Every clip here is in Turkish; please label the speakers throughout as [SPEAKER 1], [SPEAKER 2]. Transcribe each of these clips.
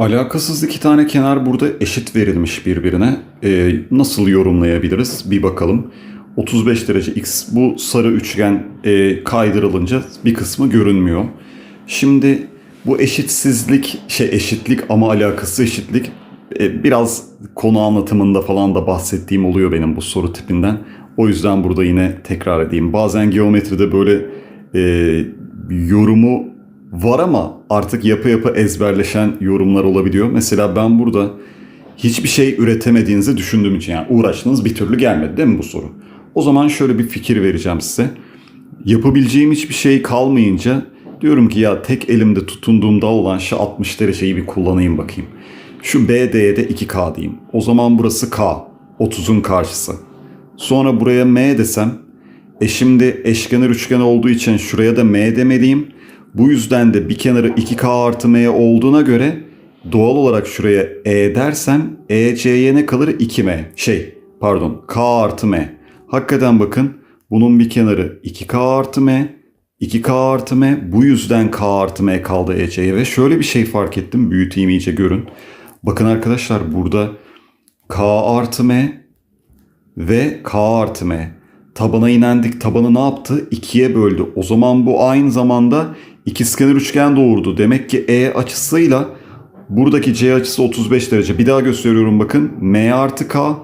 [SPEAKER 1] Alakasız iki tane kenar burada eşit verilmiş birbirine. Ee, nasıl yorumlayabiliriz bir bakalım. 35 derece x bu sarı üçgen e, kaydırılınca bir kısmı görünmüyor. Şimdi bu eşitsizlik şey eşitlik ama alakası eşitlik e, biraz konu anlatımında falan da bahsettiğim oluyor benim bu soru tipinden. O yüzden burada yine tekrar edeyim. Bazen geometride böyle e, yorumu var ama artık yapı yapı ezberleşen yorumlar olabiliyor. Mesela ben burada hiçbir şey üretemediğinizi düşündüğüm için yani uğraştınız bir türlü gelmedi değil mi bu soru? O zaman şöyle bir fikir vereceğim size. Yapabileceğim hiçbir şey kalmayınca diyorum ki ya tek elimde tutunduğum dal olan şu 60 dereceyi bir kullanayım bakayım. Şu BD'ye de 2K diyeyim. O zaman burası K. 30'un karşısı. Sonra buraya M desem. E şimdi eşkenar üçgen olduğu için şuraya da M demeliyim. Bu yüzden de bir kenarı 2K artı M olduğuna göre doğal olarak şuraya E dersem EC'ye ne kalır? 2M. Şey pardon K artı M. Hakikaten bakın bunun bir kenarı 2K artı M. 2K artı M. Bu yüzden K artı M kaldı EC'ye. Ve şöyle bir şey fark ettim. Büyüteyim iyice görün. Bakın arkadaşlar burada K artı M ve K artı M. Tabana inendik. Tabanı ne yaptı? 2'ye böldü. O zaman bu aynı zamanda ikizkenar üçgen doğurdu. Demek ki E açısıyla buradaki C açısı 35 derece. Bir daha gösteriyorum bakın. M artı K.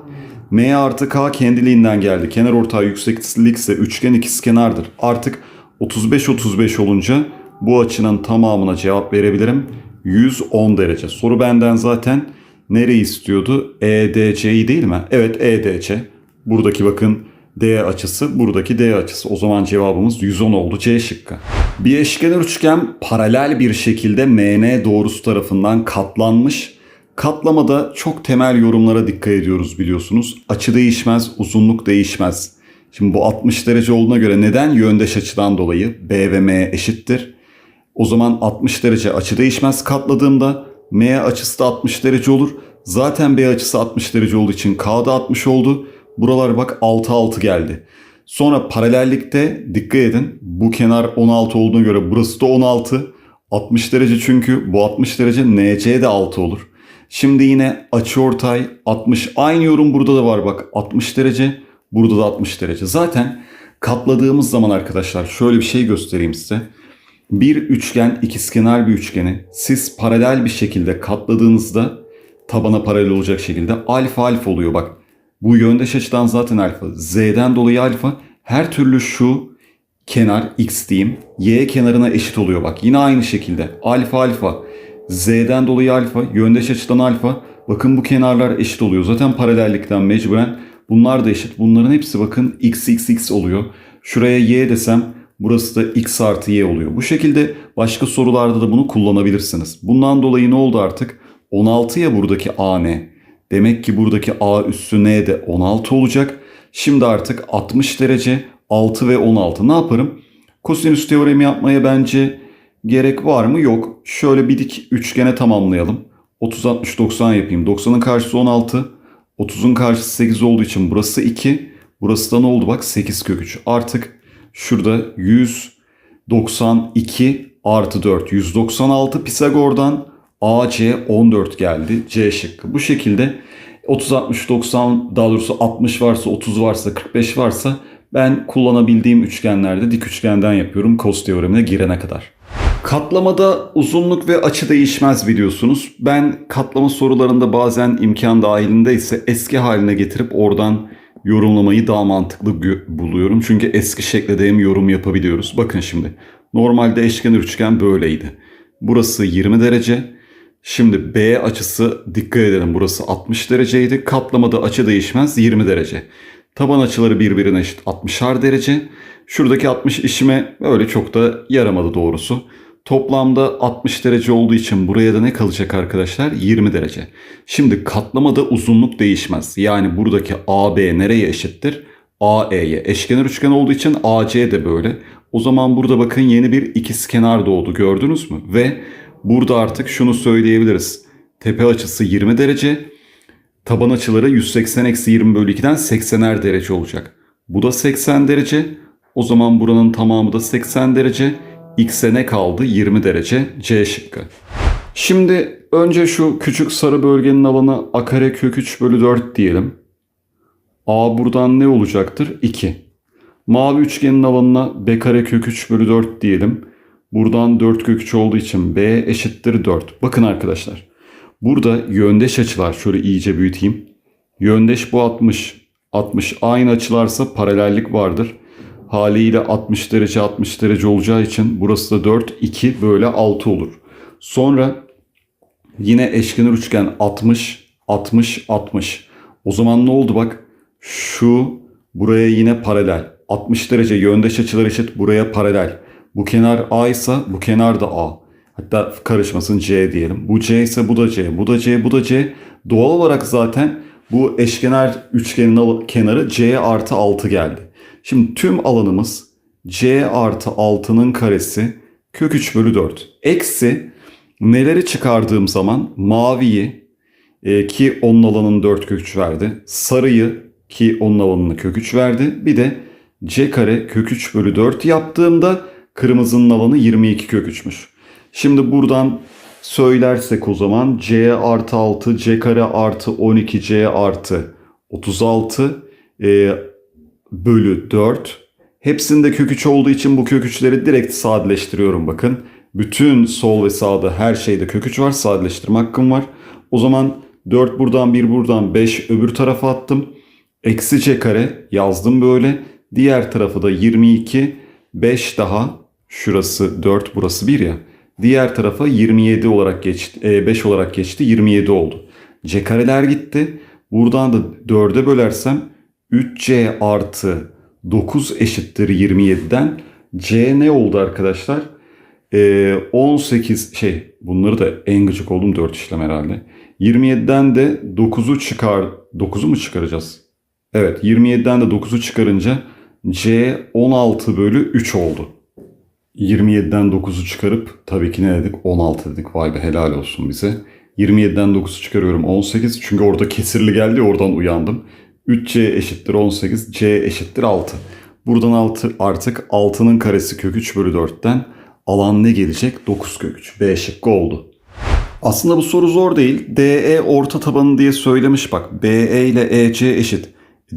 [SPEAKER 1] M artı K kendiliğinden geldi. Kenar ortağı yükseklikse üçgen ikizkenardır. Artık 35-35 olunca bu açının tamamına cevap verebilirim. 110 derece. Soru benden zaten nereyi istiyordu? EDC'yi değil mi? Evet EDC. Buradaki bakın D açısı, buradaki D açısı. O zaman cevabımız 110 oldu C şıkkı. Bir eşkenar üçgen paralel bir şekilde MN doğrusu tarafından katlanmış. Katlamada çok temel yorumlara dikkat ediyoruz biliyorsunuz. Açı değişmez, uzunluk değişmez. Şimdi bu 60 derece olduğuna göre neden yöndeş açıdan dolayı B ve M eşittir? O zaman 60 derece açı değişmez katladığımda M açısı da 60 derece olur. Zaten B açısı 60 derece olduğu için K da 60 oldu. Buralar bak 6 6 geldi. Sonra paralellikte dikkat edin. Bu kenar 16 olduğuna göre burası da 16. 60 derece çünkü bu 60 derece NC de 6 olur. Şimdi yine açıortay 60. Aynı yorum burada da var bak 60 derece. Burada da 60 derece. Zaten katladığımız zaman arkadaşlar şöyle bir şey göstereyim size. Bir üçgen ikizkenar bir üçgeni siz paralel bir şekilde katladığınızda tabana paralel olacak şekilde alfa alfa oluyor bak. Bu yöndeş açıdan zaten alfa. Z'den dolayı alfa her türlü şu kenar x diyeyim y kenarına eşit oluyor bak. Yine aynı şekilde alfa alfa z'den dolayı alfa yöndeş açıdan alfa. Bakın bu kenarlar eşit oluyor. Zaten paralellikten mecburen bunlar da eşit. Bunların hepsi bakın x x x oluyor. Şuraya y desem burası da x artı y oluyor. Bu şekilde başka sorularda da bunu kullanabilirsiniz. Bundan dolayı ne oldu artık? 16 ya buradaki a ne? Demek ki buradaki a üssü n de 16 olacak. Şimdi artık 60 derece 6 ve 16 ne yaparım? Kosinüs teoremi yapmaya bence gerek var mı? Yok. Şöyle bir dik üçgene tamamlayalım. 30 60 90 yapayım. 90'ın karşısı 16. 30'un karşısı 8 olduğu için burası 2. Burası da ne oldu bak 8 kök 3. Artık şurada 192 artı 4. 196 Pisagor'dan AC 14 geldi. C şıkkı. Bu şekilde 30 60 90 daha doğrusu 60 varsa 30 varsa 45 varsa ben kullanabildiğim üçgenlerde dik üçgenden yapıyorum cos teoremine girene kadar. Katlamada uzunluk ve açı değişmez biliyorsunuz. Ben katlama sorularında bazen imkan dahilinde ise eski haline getirip oradan yorumlamayı daha mantıklı buluyorum. Çünkü eski şekle de yorum yapabiliyoruz. Bakın şimdi normalde eşkenar üçgen böyleydi. Burası 20 derece. Şimdi B açısı dikkat edelim burası 60 dereceydi. Katlamada açı değişmez 20 derece. Taban açıları birbirine eşit 60'ar derece. Şuradaki 60 işime öyle çok da yaramadı doğrusu. Toplamda 60 derece olduğu için buraya da ne kalacak arkadaşlar? 20 derece. Şimdi katlamada uzunluk değişmez. Yani buradaki AB nereye eşittir? AE'ye. Eşkenar üçgen olduğu için AC de böyle. O zaman burada bakın yeni bir ikizkenar doğdu gördünüz mü? Ve burada artık şunu söyleyebiliriz. Tepe açısı 20 derece. Taban açıları 180 eksi 20 bölü 2'den 80'er derece olacak. Bu da 80 derece. O zaman buranın tamamı da 80 derece. X'e ne kaldı? 20 derece C şıkkı. Şimdi önce şu küçük sarı bölgenin alanı a kare kök 3 bölü 4 diyelim. A buradan ne olacaktır? 2. Mavi üçgenin alanına b kare kök 3 bölü 4 diyelim. Buradan 4 kök 3 olduğu için b eşittir 4. Bakın arkadaşlar. Burada yöndeş açılar şöyle iyice büyüteyim. Yöndeş bu 60. 60 aynı açılarsa paralellik vardır. Haliyle 60 derece 60 derece olacağı için burası da 4 2 böyle 6 olur. Sonra yine eşkenar üçgen 60 60 60. O zaman ne oldu bak? Şu buraya yine paralel. 60 derece yöndeş açılar eşit buraya paralel. Bu kenar A ise bu kenar da A. Hatta karışmasın C diyelim. Bu C ise bu da C, bu da C, bu da C. Doğal olarak zaten bu eşkenar üçgenin kenarı C artı 6 geldi. Şimdi tüm alanımız C artı 6'nın karesi kök 3 bölü 4. Eksi neleri çıkardığım zaman maviyi e, ki onun alanını 4 kök 3 verdi. Sarıyı ki onun alanını kök 3 verdi. Bir de C kare kök 3 bölü 4 yaptığımda kırmızının alanı 22 kök 3'müş. Şimdi buradan söylersek o zaman C artı 6 C kare artı 12 C artı 36 e, bölü 4. Hepsinde kök 3 olduğu için bu kök 3'leri direkt sadeleştiriyorum bakın. Bütün sol ve sağda her şeyde kök 3 var. Sadeleştirme hakkım var. O zaman 4 buradan 1 buradan 5 öbür tarafa attım. Eksi c kare yazdım böyle. Diğer tarafı da 22 5 daha şurası 4 burası 1 ya. Diğer tarafa 27 olarak geçti. e, 5 olarak geçti 27 oldu. C kareler gitti. Buradan da 4'e bölersem 3c artı 9 eşittir 27'den c ne oldu arkadaşlar? Ee, 18 şey bunları da en gıcık oldum 4 işlem herhalde. 27'den de 9'u çıkar 9'u mu çıkaracağız? Evet 27'den de 9'u çıkarınca C 16 bölü 3 oldu. 27'den 9'u çıkarıp tabii ki ne dedik? 16 dedik. Vay be helal olsun bize. 27'den 9'u çıkarıyorum 18. Çünkü orada kesirli geldi oradan uyandım. 3C eşittir 18. C eşittir 6. Buradan 6 artık 6'nın karesi kök 3 bölü 4'ten alan ne gelecek? 9 kök 3. B şıkkı oldu. Aslında bu soru zor değil. DE orta tabanı diye söylemiş bak. BE ile EC eşit.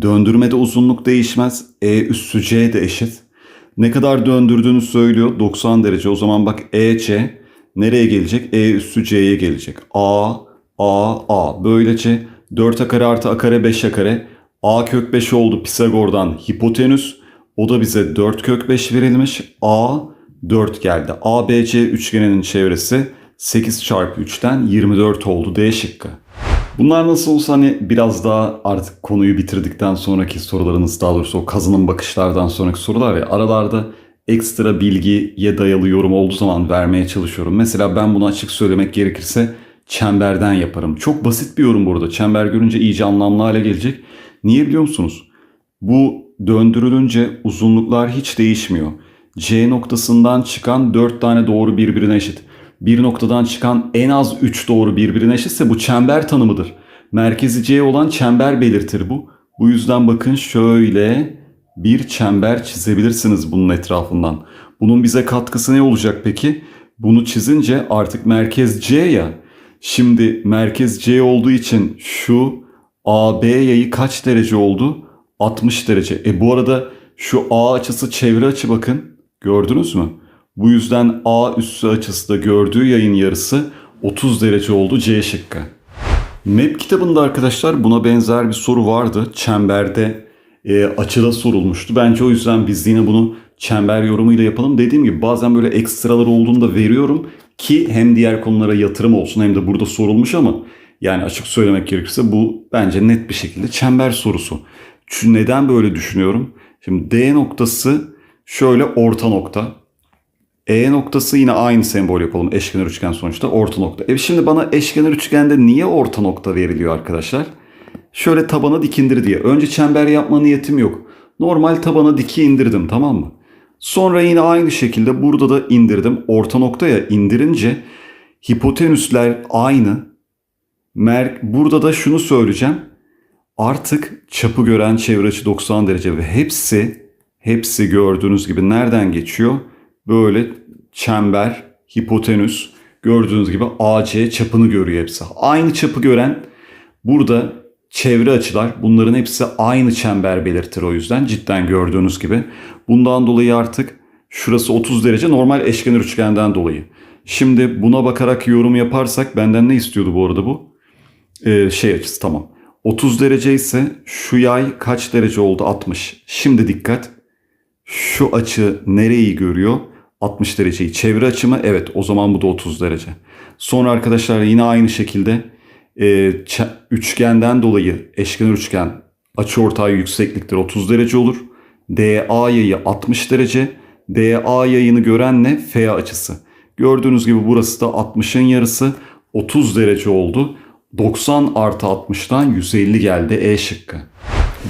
[SPEAKER 1] Döndürmede uzunluk değişmez. E üssü C de eşit. Ne kadar döndürdüğünü söylüyor. 90 derece. O zaman bak EC nereye gelecek? E üssü C'ye gelecek. A, A, A. Böylece 4 a kare artı a kare 5 a kare. A kök 5 oldu Pisagor'dan hipotenüs. O da bize 4 kök 5 verilmiş. A 4 geldi. ABC üçgeninin çevresi 8 çarpı 3'ten 24 oldu D şıkkı. Bunlar nasıl olsa hani biraz daha artık konuyu bitirdikten sonraki sorularınız daha doğrusu o kazanım bakışlardan sonraki sorular ya aralarda ekstra bilgiye dayalı yorum olduğu zaman vermeye çalışıyorum. Mesela ben bunu açık söylemek gerekirse çemberden yaparım. Çok basit bir yorum burada. Çember görünce iyice anlamlı hale gelecek. Niye biliyor musunuz? Bu döndürülünce uzunluklar hiç değişmiyor. C noktasından çıkan 4 tane doğru birbirine eşit. Bir noktadan çıkan en az 3 doğru birbirine eşitse bu çember tanımıdır. Merkezi C olan çember belirtir bu. Bu yüzden bakın şöyle bir çember çizebilirsiniz bunun etrafından. Bunun bize katkısı ne olacak peki? Bunu çizince artık merkez C ya. Şimdi merkez C olduğu için şu AB yayı kaç derece oldu? 60 derece. E bu arada şu A açısı çevre açı bakın. Gördünüz mü? Bu yüzden A üssü açısı da gördüğü yayın yarısı 30 derece oldu C şıkkı. MEP kitabında arkadaşlar buna benzer bir soru vardı. Çemberde e, açıda sorulmuştu. Bence o yüzden biz yine bunu çember yorumuyla yapalım. Dediğim gibi bazen böyle ekstralar olduğunda veriyorum ki hem diğer konulara yatırım olsun hem de burada sorulmuş ama yani açık söylemek gerekirse bu bence net bir şekilde çember sorusu. Çünkü neden böyle düşünüyorum? Şimdi D noktası şöyle orta nokta. E noktası yine aynı sembol yapalım. Eşkenar üçgen sonuçta orta nokta. E şimdi bana eşkenar üçgende niye orta nokta veriliyor arkadaşlar? Şöyle tabana dik indir diye. Önce çember yapma niyetim yok. Normal tabana diki indirdim tamam mı? Sonra yine aynı şekilde burada da indirdim. Orta noktaya indirince hipotenüsler aynı. Mer burada da şunu söyleyeceğim. Artık çapı gören çevre açı 90 derece ve hepsi hepsi gördüğünüz gibi nereden geçiyor? Böyle çember, hipotenüs Gördüğünüz gibi AC çapını görüyor hepsi. Aynı çapı gören burada çevre açılar bunların hepsi aynı çember belirtir o yüzden cidden gördüğünüz gibi. Bundan dolayı artık şurası 30 derece normal eşkenar üçgenden dolayı. Şimdi buna bakarak yorum yaparsak benden ne istiyordu bu arada bu? Ee, şey açısı tamam. 30 derece ise şu yay kaç derece oldu? 60. Şimdi dikkat. Şu açı nereyi görüyor? 60 dereceyi. Çevre açı mı? Evet o zaman bu da 30 derece. Sonra arkadaşlar yine aynı şekilde e, üçgenden dolayı eşkenar üçgen açı ortağı yüksekliktir 30 derece olur. DA yayı 60 derece. DA yayını gören ne? FA açısı. Gördüğünüz gibi burası da 60'ın yarısı 30 derece oldu. 90 artı 60'dan 150 geldi E şıkkı.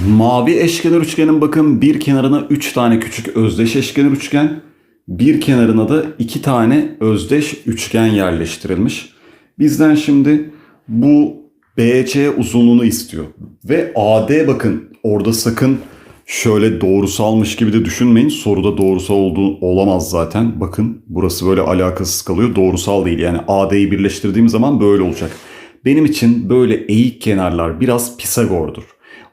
[SPEAKER 1] Mavi eşkenar üçgenin bakın bir kenarına 3 tane küçük özdeş eşkenar üçgen, bir kenarına da 2 tane özdeş üçgen yerleştirilmiş. Bizden şimdi bu BC uzunluğunu istiyor. Ve AD bakın orada sakın şöyle doğrusalmış gibi de düşünmeyin. Soruda doğrusal olduğu olamaz zaten. Bakın burası böyle alakasız kalıyor. Doğrusal değil. Yani AD'yi birleştirdiğim zaman böyle olacak. Benim için böyle eğik kenarlar biraz Pisagor'dur.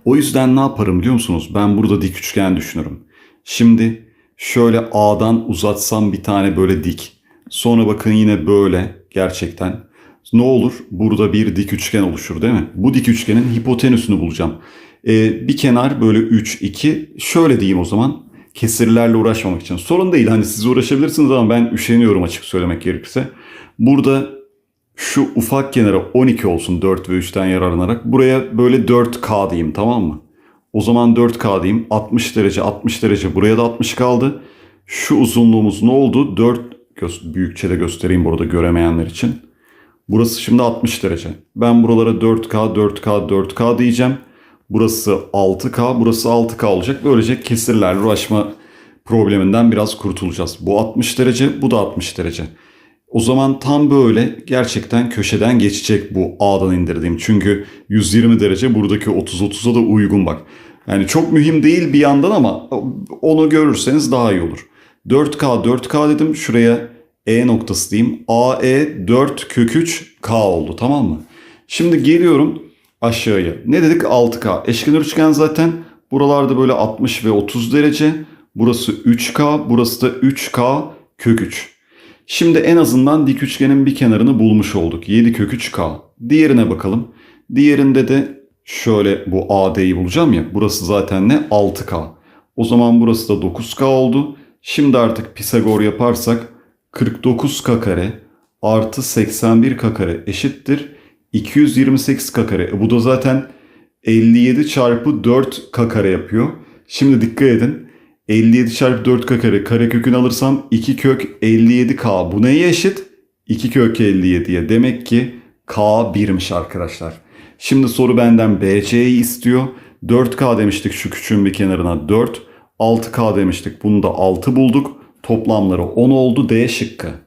[SPEAKER 1] O yüzden ne yaparım biliyor musunuz? Ben burada dik üçgen düşünürüm. Şimdi şöyle A'dan uzatsam bir tane böyle dik. Sonra bakın yine böyle gerçekten. Ne olur? Burada bir dik üçgen oluşur değil mi? Bu dik üçgenin hipotenüsünü bulacağım. Ee, bir kenar böyle 3, 2. Şöyle diyeyim o zaman. Kesirlerle uğraşmamak için. Sorun değil. Hani siz uğraşabilirsiniz ama ben üşeniyorum açık söylemek gerekirse. Burada şu ufak kenara 12 olsun 4 ve 3'ten yararlanarak. Buraya böyle 4K diyeyim tamam mı? O zaman 4K diyeyim. 60 derece 60 derece buraya da 60 kaldı. Şu uzunluğumuz ne oldu? 4 gö- büyükçe de göstereyim burada göremeyenler için. Burası şimdi 60 derece. Ben buralara 4K 4K 4K diyeceğim. Burası 6K burası 6K olacak. Böylece kesirlerle uğraşma probleminden biraz kurtulacağız. Bu 60 derece bu da 60 derece. O zaman tam böyle gerçekten köşeden geçecek bu A'dan indirdiğim. Çünkü 120 derece buradaki 30-30'a da uygun bak. Yani çok mühim değil bir yandan ama onu görürseniz daha iyi olur. 4K 4K dedim şuraya E noktası diyeyim. AE 4 kök 3 K oldu tamam mı? Şimdi geliyorum aşağıya. Ne dedik 6K. Eşkenar üçgen zaten buralarda böyle 60 ve 30 derece. Burası 3K burası da 3K kök 3. Şimdi en azından dik üçgenin bir kenarını bulmuş olduk. 7 kök 3K. Diğerine bakalım. Diğerinde de şöyle bu AD'yi bulacağım ya. Burası zaten ne? 6K. O zaman burası da 9K oldu. Şimdi artık Pisagor yaparsak 49K kare artı 81K kare eşittir 228K kare. E bu da zaten 57 çarpı 4K kare yapıyor. Şimdi dikkat edin. 57 çarpı 4K kare karekökünü alırsam 2 kök 57K. Bu neye eşit? 2 kök 57'ye. Demek ki K 1'miş arkadaşlar. Şimdi soru benden BC'yi istiyor. 4K demiştik şu küçüğün bir kenarına 4. 6K demiştik. Bunu da 6 bulduk. Toplamları 10 oldu D şıkkı.